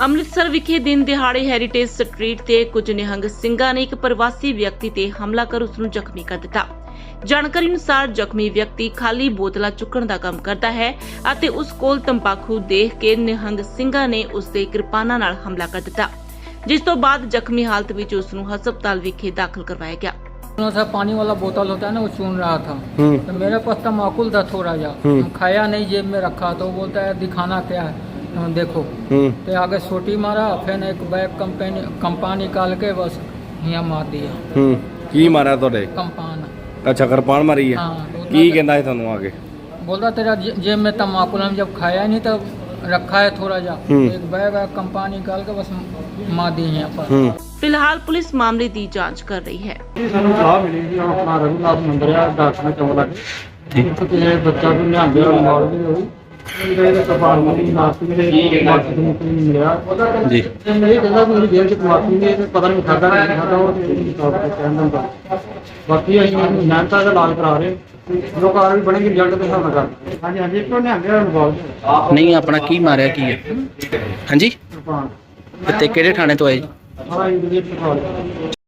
ਅੰਮ੍ਰਿਤਸਰ ਵਿਖੇ ਦਿਨ ਦਿਹਾੜੇ ਹੈਰੀਟੇਜ ਸਟਰੀਟ ਤੇ ਕੁਝ ਨਿਹੰਗ ਸਿੰਘਾਂ ਨੇ ਇੱਕ ਪ੍ਰਵਾਸੀ ਵਿਅਕਤੀ ਤੇ ਹਮਲਾ ਕਰ ਉਸ ਨੂੰ ਜ਼ਖਮੀ ਕਰ ਦਿੱਤਾ ਜਾਣਕਾਰੀ ਅਨੁਸਾਰ ਜ਼ਖਮੀ ਵਿਅਕਤੀ ਖਾਲੀ ਬੋਤਲਾਂ ਚੁੱਕਣ ਦਾ ਕੰਮ ਕਰਦਾ ਹੈ ਅਤੇ ਉਸ ਕੋਲ ਤੰਬਾਕੂ ਦੇਖ ਕੇ ਨਿਹੰਗ ਸਿੰਘਾਂ ਨੇ ਉਸ ਦੇ ਕਿਰਪਾਨਾਂ ਨਾਲ ਹਮਲਾ ਕਰ ਦਿੱਤਾ ਜਿਸ ਤੋਂ ਬਾਅਦ ਜ਼ਖਮੀ ਹਾਲਤ ਵਿੱਚ ਉਸ ਨੂੰ ਹਸਪਤਾਲ ਵਿਖੇ ਦਾਖਲ ਕਰਵਾਇਆ ਗਿਆ थोड़ा सा पानी वाला बोतल होता है ना वो चुन रहा था हम्म तो मेरे पास तमाकुल था थोड़ा जा हम्म। खाया नहीं जेब में रखा तो वो बोलता है दिखाना क्या है तो हम देखो हम्म तो आगे सोटी मारा फिर एक बैग कंपनी कंपा निकाल के बस यहाँ मार दिया ਹੂੰ ਕੀ ਮਾਰਿਆ ਤੁਹਾਡੇ कंपान ਅੱਛਾ ਕਿਰਪਾਨ ਮਾਰੀ ਹੈ हाँ तो ਕੀ उतना- ਕਹਿੰਦਾ ਹੈ ਤੁਹਾਨੂੰ ਆ ਕੇ बोलता तेरा जे- जेब में तमाकुल हम जब खाया नहीं तब रखा है थोड़ा जा हम्म। एक बैग है कंपा निकाल के बस मार दी यहाँ पर ਹੂੰ ਫਿਲਹਾਲ ਪੁਲਿਸ ਮਾਮਲੇ ਦੀ ਜਾਂਚ ਕਰ ਰਹੀ ਹੈ ਜੀ ਸਾਨੂੰ ਸਲਾਹ ਮਿਲੀ ਜੀ ਆਪਣਾ ਰਘੁਨਾਥ ਮੰਦਿਰ ਆ ਡਾਕਟਰ ਚੌਂਕ ਲੱਗੇ ਠੀਕ ਤੇ ਬੱਚਾ ਕੋਈ ਨਿਹੰਗੇ ਵਾਲੀ ਮੌਲ ਵੀ ਹੋਈ ਨਹੀਂ ਮਿਲਿਆ ਜੀ। ਤੇ ਮੇਰੇ ਕਹਿੰਦਾ ਕਿ ਮੇਰੀ ਜੇਲ੍ਹ ਚ ਤਮਾਕੂ ਨੇ ਤੇ ਪਤਾ ਨਹੀਂ ਖਾਦਾ ਨਹੀਂ ਖਾਦਾ ਉਹ ਤੇ ਇਹਦੀ ਤੌਰ ਤੇ ਕਹਿਣ ਦਿੰਦਾ ਬਾਕੀ ਅਸੀਂ ਮਿਹਨਤਾਂ ਦਾ ਇਲਾਜ ਕਰਾ ਰਹੇ ਜੋ ਕਾਰ ਵੀ ਬਣੇਗੀ ਰਿਜ਼ਲਟ ਦੇ ਹਿਸਾਬ ਨਾਲ ਕਰ ਹਾਂਜੀ ਹਾਂਜੀ ਇੱਕ ਨਿਹੰਗੇ ਵਾਲਾ ਮੌਲ ਨਹੀਂ ਆਪਣਾ ਕੀ ਮਾਰਿਆ ਕੀ ਹੈ? ਹਾਂਜੀ। ਤੇ ਕਿਹੜੇ ਥਾਣੇ ਤੋਂ ਆਏ ਜੀ? ਹਾਂ